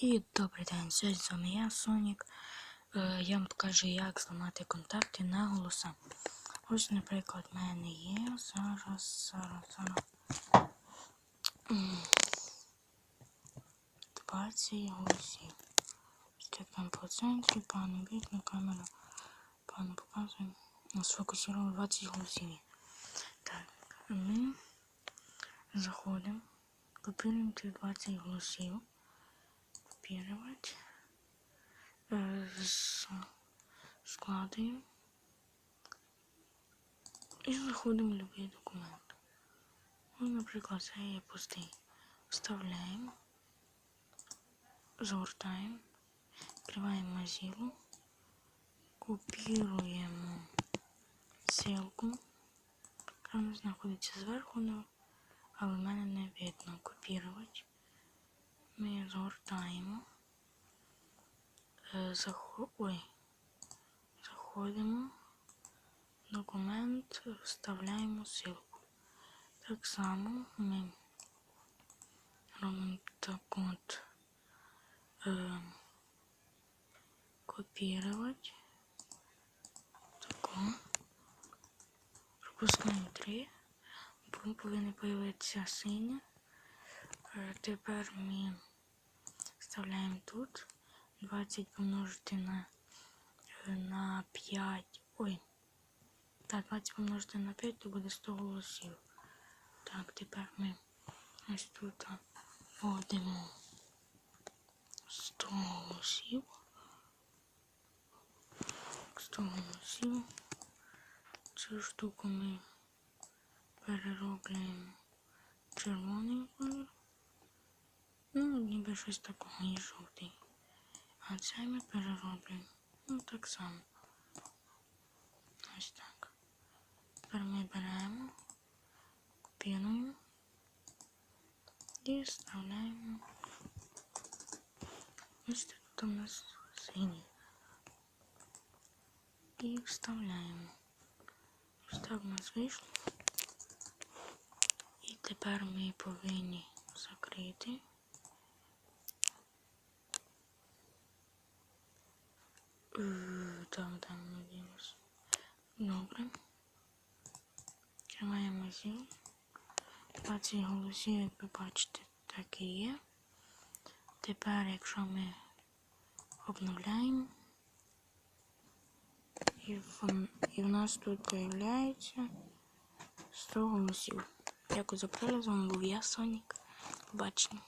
І добрий день, сьогодні з вами я, Сонік. Е, Я вам покажу, як зламати контакти на голоса. Ось, наприклад, в мене є зараз, зараз, зараз. 20 голосів. Степан по центрі, пану бітну камеру, пану показує. Сфокусував 20 голосів. Так, ми заходимо, копіруємо ті 20 голосів Копировать. Э, с- Складываем. І заходимо в любий документ. Ну, наприклад, це є пустий. Вставляємо, загортаємо, відкриваємо Mozilla, копіруємо ссылку. Вона знаходиться зверху, ну, але в мене не видно копірувати. Ми згортаємо. Е, Захо... Ой. Заходимо. Документ, вставляємо ссылку. Так само ми робимо так от е, копірувати. Тако. Пропускаємо 3. Потім повинна появитися синя. Е, Тепер ми вставляємо тут 20 помножити на, е, на 5. Ой. Так, 20 помножити на 5, то буде 100 голосів. Так, тепер ми ось тут вводимо 100 голосів. 100 голосів. Цю штуку ми перероблюємо в червоний Ну, щось такого і жовтий. А це ми перероблюємо. Ну, так само. Ось так. Тепер ми беремо, копіруємо і вставляємо. Ось тут у нас синій. І вставляємо. Ось так у нас вийшло. І тепер ми повинні закрити. Там, там, надіюсь. Добре. Тримаємо зіл. 20 голосів, як ви бачите, так і є. Тепер, якщо ми обновляємо, і в, і в нас тут з'являється 100 голосів. Дякую за перегляд, з вами був я, Сонік. Побачення.